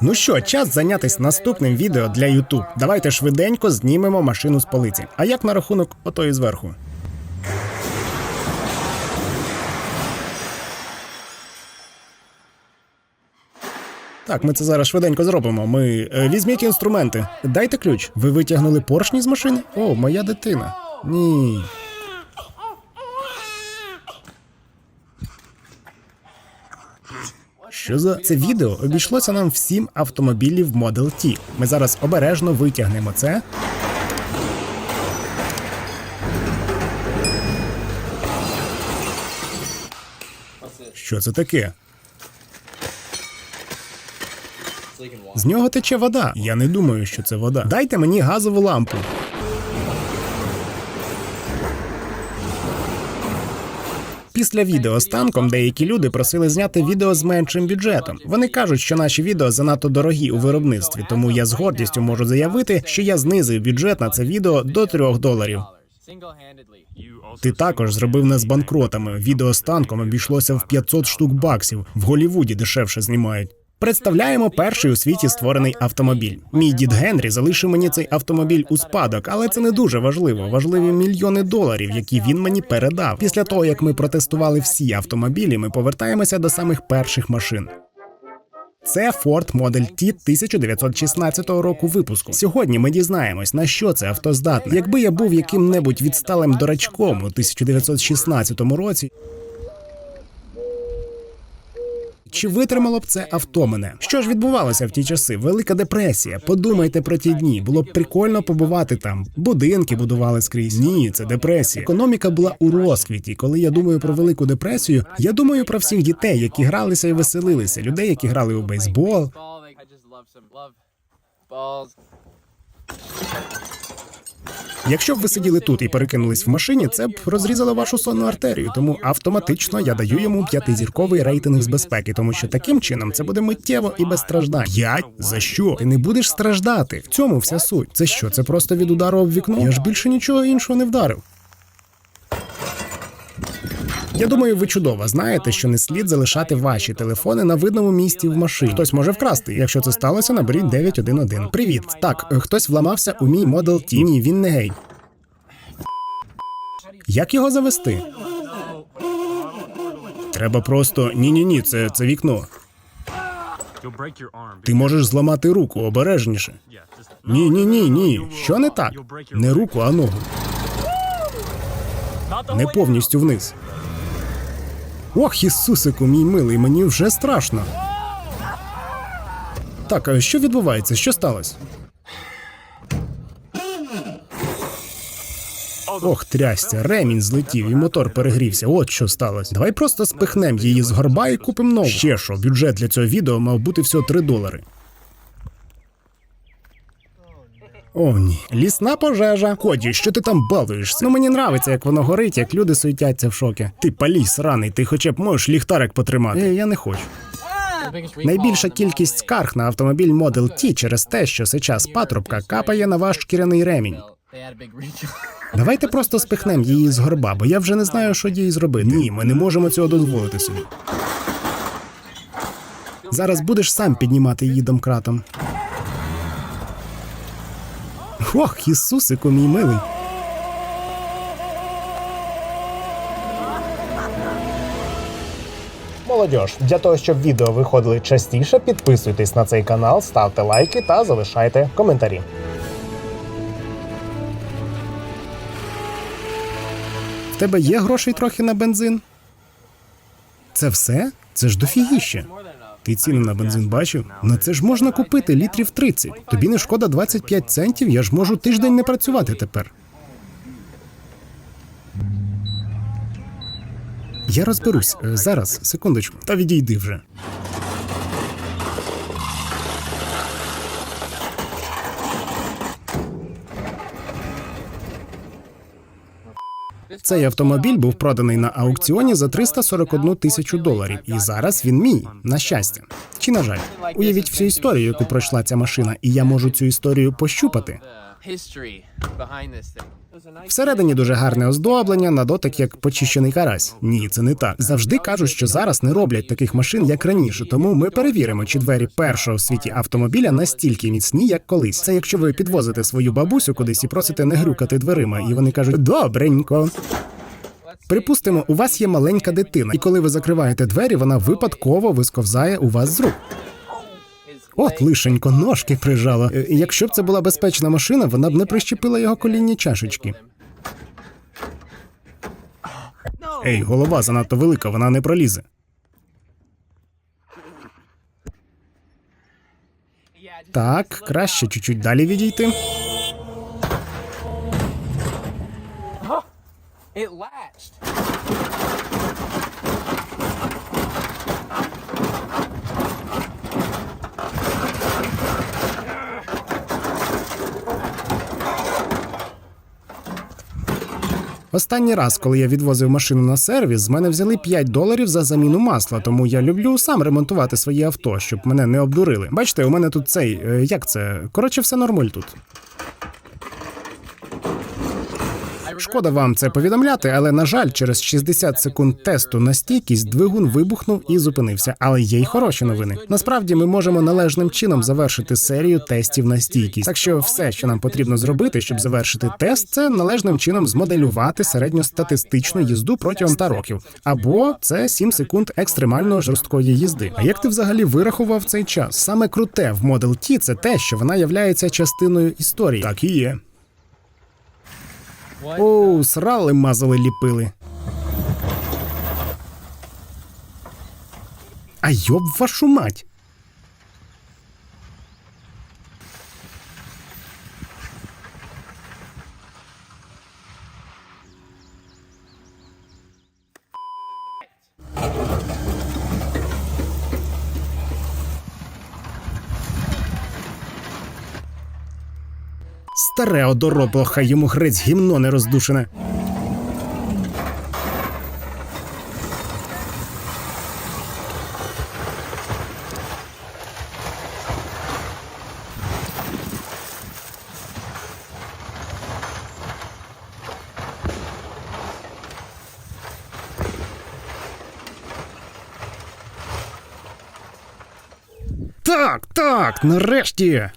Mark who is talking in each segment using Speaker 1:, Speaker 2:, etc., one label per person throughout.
Speaker 1: Ну що, час зайнятися наступним відео для YouTube. Давайте швиденько знімемо машину з полиці. А як на рахунок отої зверху? Так, ми це зараз швиденько зробимо. Ми е, візьміть інструменти. Дайте ключ. Ви витягнули поршні з машини? О, моя дитина. Ні. Що за це відео обійшлося нам всім автомобілів Model T. Ми зараз обережно витягнемо це. Що це таке? З нього тече вода. Я не думаю, що це вода. Дайте мені газову лампу. Після відео з танком деякі люди просили зняти відео з меншим бюджетом. Вони кажуть, що наші відео занадто дорогі у виробництві, тому я з гордістю можу заявити, що я знизив бюджет на це відео до трьох доларів. Ти також зробив нас банкротами. Відео з танком обійшлося в 500 штук баксів. В Голівуді дешевше знімають. Представляємо перший у світі створений автомобіль. Мій дід Генрі залишив мені цей автомобіль у спадок, але це не дуже важливо. Важливі мільйони доларів, які він мені передав. Після того як ми протестували всі автомобілі, ми повертаємося до самих перших машин. Це Ford Model T 1916 року випуску. Сьогодні ми дізнаємось, на що це авто здатне. Якби я був яким-небудь відсталим дурачком у 1916 році. Чи витримало б це авто мене? Що ж відбувалося в ті часи? Велика депресія. Подумайте про ті дні. Було б прикольно побувати там. Будинки будували скрізь. Ні, це депресія. Економіка була у розквіті. Коли я думаю про велику депресію, я думаю про всіх дітей, які гралися і веселилися, людей, які грали у бейсбол. Якщо б ви сиділи тут і перекинулись в машині, це б розрізало вашу сонну артерію. Тому автоматично я даю йому п'ятизірковий рейтинг з безпеки, тому що таким чином це буде миттєво і без страждань. П'ять? За що? Ти не будеш страждати. В цьому вся суть. Це що? Це просто від удару об вікно? Я ж більше нічого іншого не вдарив. Я думаю, ви чудово знаєте, що не слід залишати ваші телефони на видному місці в машині. Хтось може вкрасти. Якщо це сталося, наберіть 911. Привіт. Так, хтось вламався у мій Model T. Ні, він не гей. Як його завести? Треба просто ні, ні, ні, це, це вікно. Ти можеш зламати руку обережніше. Ні, ні, ні, ні. Що не так? Не руку, а ногу. Не повністю вниз. Ох, Ісусику, мій милий, мені вже страшно. Так, а що відбувається? Що сталося? Ох, трясця, ремінь злетів і мотор перегрівся. От що сталося. Давай просто спихнем її з горба і купимо нову. Ще що, бюджет для цього відео мав бути всього 3 долари. О, ні. Лісна пожежа. Коді, що ти там балуєшся? Ну мені нравиться, як воно горить, як люди суетяться в шокі. Ти паліс раний, ти хоча б можеш ліхтарик потримати. Е, я не хочу. Найбільша кількість скарг на автомобіль Model T через те, що сейчас патрубка капає на ваш шкіряний ремінь. Давайте просто спихнемо її з горба, бо я вже не знаю, що їй зробити. Ні, ми не можемо цього дозволити собі. Зараз будеш сам піднімати її домкратом. Ох, Ісусику, мій милий. Молодіж, для того, щоб відео виходили частіше, підписуйтесь на цей канал, ставте лайки та залишайте коментарі. В тебе є грошей трохи на бензин? Це все? Це ж дофігіще. Ти ціни на бензин бачив? На це ж можна купити літрів 30. Тобі не шкода 25 центів, я ж можу тиждень не працювати тепер. Я розберусь. Е, Зараз, секундочку. Та відійди вже. Цей автомобіль був проданий на аукціоні за 341 тисячу доларів, і зараз він мій, на щастя. Чи на жаль, уявіть всю історію, яку пройшла ця машина, і я можу цю історію пощупати. Всередині дуже гарне оздоблення, на дотик як почищений карась. Ні, це не так. Завжди кажуть, що зараз не роблять таких машин, як раніше. Тому ми перевіримо, чи двері першого в світі автомобіля настільки міцні, як колись. Це якщо ви підвозите свою бабусю кудись і просите не грюкати дверима, і вони кажуть добренько. Припустимо, у вас є маленька дитина, і коли ви закриваєте двері, вона випадково висковзає у вас з рук. От лишенько ножки прижала. Е, Якщо б це була безпечна машина, вона б не прищепила його колінні чашечки. Ей, голова занадто велика, вона не пролізе. Так, краще чуть-чуть далі відійти. Останній раз, коли я відвозив машину на сервіс, з мене взяли 5 доларів за заміну масла, тому я люблю сам ремонтувати свої авто, щоб мене не обдурили. Бачите, у мене тут цей, е, як це? Коротше, все нормуль тут. Шкода вам це повідомляти, але на жаль, через 60 секунд тесту на стійкість двигун вибухнув і зупинився. Але є й хороші новини. Насправді ми можемо належним чином завершити серію тестів на стійкість. Так що все, що нам потрібно зробити, щоб завершити тест, це належним чином змоделювати середньостатистичну їзду протягом 100 років. Або це 7 секунд екстремально жорсткої їзди. А як ти взагалі вирахував цей час? Саме круте в Model T – це те, що вона являється частиною історії. Так і є. Оу, срали, мазали, ліпили. А йоб вашу мать. Старе одоробло, хай йому грець гімно не роздушене. Так, так, нарешті.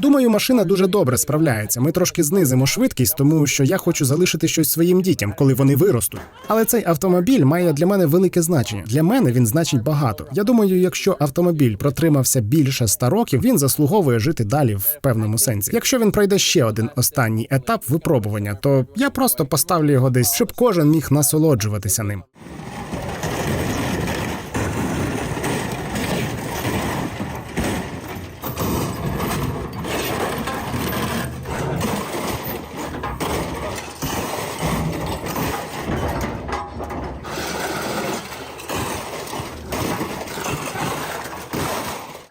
Speaker 1: Думаю, машина дуже добре справляється. Ми трошки знизимо швидкість, тому що я хочу залишити щось своїм дітям, коли вони виростуть. Але цей автомобіль має для мене велике значення. Для мене він значить багато. Я думаю, якщо автомобіль протримався більше 100 років, він заслуговує жити далі в певному сенсі. Якщо він пройде ще один останній етап випробування, то я просто поставлю його десь, щоб кожен міг насолоджуватися ним.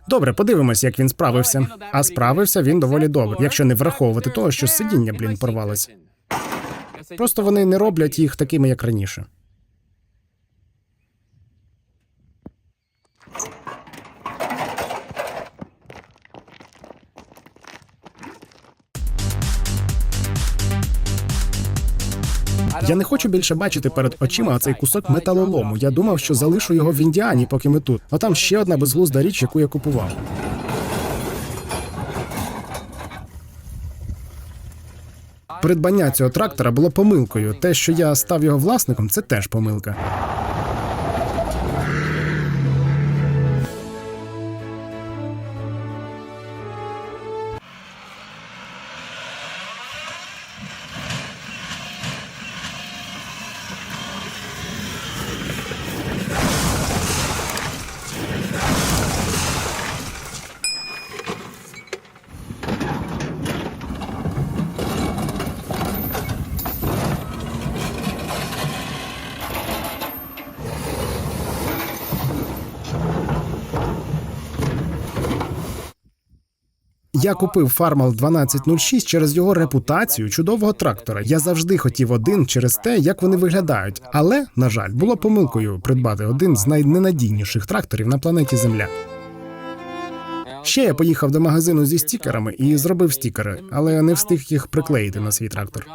Speaker 1: Добре, подивимось, як він справився. А справився він доволі добре, якщо не враховувати того, що сидіння, блін, порвалось. Просто вони не роблять їх такими, як раніше. Я не хочу більше бачити перед очима цей кусок металолому. Я думав, що залишу його в Індіані, поки ми тут. А там ще одна безглузда річ, яку я купував. Придбання цього трактора було помилкою. Те, що я став його власником, це теж помилка. Я купив Farmal 1206 через його репутацію чудового трактора. Я завжди хотів один через те, як вони виглядають. Але, на жаль, було помилкою придбати один з найненадійніших тракторів на планеті Земля. Ще я поїхав до магазину зі стікерами і зробив стікери, але не встиг їх приклеїти на свій трактор.